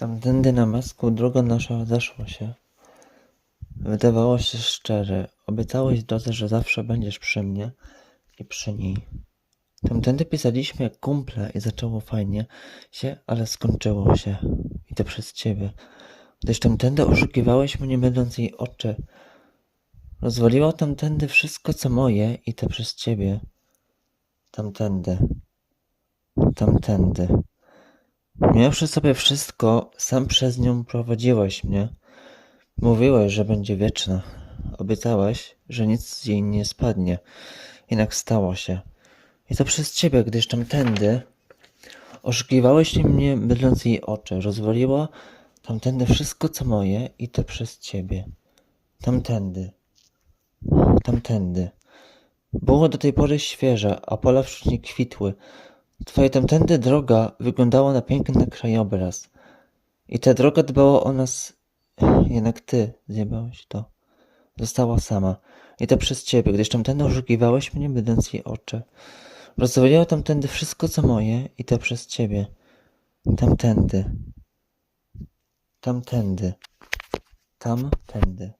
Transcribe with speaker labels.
Speaker 1: Tamtędy na masku droga nasza zeszła się. Wydawało się szczere. Obiecałeś drodze, że zawsze będziesz przy mnie i przy niej. Tamtędy pisaliśmy jak kumple i zaczęło fajnie się, ale skończyło się. I to przez ciebie. Gdyż tamtędy oszukiwałeś mnie, będąc jej oczy. Rozwaliło tamtędy wszystko, co moje i to przez ciebie. Tamtędy. Tamtędy. Miawszy sobie wszystko, sam przez nią prowadziłeś mnie. Mówiłeś, że będzie wieczna. Obiecałeś, że nic z jej nie spadnie. Jednak stało się. I to przez ciebie, gdyż tamtędy oszukiwałeś mnie, mydląc jej oczy. Rozwaliła tamtędy wszystko, co moje i to przez ciebie. Tamtędy. Tamtędy. Było do tej pory świeże, a pola wśród niej kwitły. Twoja tamtędy droga wyglądała na piękny krajobraz. I ta droga dbała o nas, jednak ty zjebałeś to. Została sama. I to przez ciebie, gdyż tamtędy oszukiwałeś mnie, będąc jej oczy. Rozwaliło tamtędy wszystko, co moje, i to przez ciebie. Tamtędy. Tamtędy. Tamtędy.